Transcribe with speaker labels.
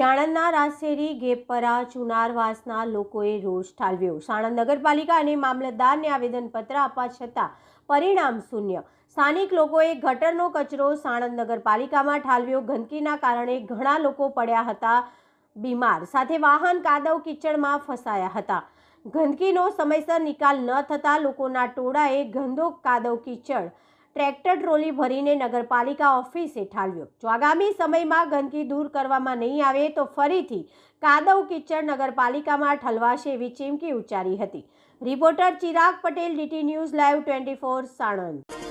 Speaker 1: સાણંદના રાસેરી ગેપરા ચુનારવાસના લોકોએ રોષ ઠાલવ્યો. સાણંદ નગરપાલિકા અને મામલતદારને આવેદનપત્ર આપવા છતાં પરિણામ શૂન્ય. સ્થાનિક લોકોએ ગટરનો કચરો સાણંદ નગરપાલિકામાં ઠાલવ્યો. ગંદકીના કારણે ઘણા લોકો પડ્યા હતા બીમાર. સાથે વાહન, કાદવ, કીચડમાં ફસાયા હતા. ગંદકીનો સમયસર નિકાલ ન થતાં લોકોના ટોળાએ ગંદો કાદવ, કીચડ ટ્રેક્ટર ટ્રોલી ભરીને નગરપાલિકા ઓફિસે ઠાલવ્યો. જો આગામી સમયમાં ગંદકી દૂર કરવામાં નહીં આવે તો ફરીથી કાદવ કિચડ નગરપાલિકામાં ઠલવાશે એવી ચીમકી ઉચ્ચારી હતી. Reporter Chirag Patel, DT news live twenty four Sanand.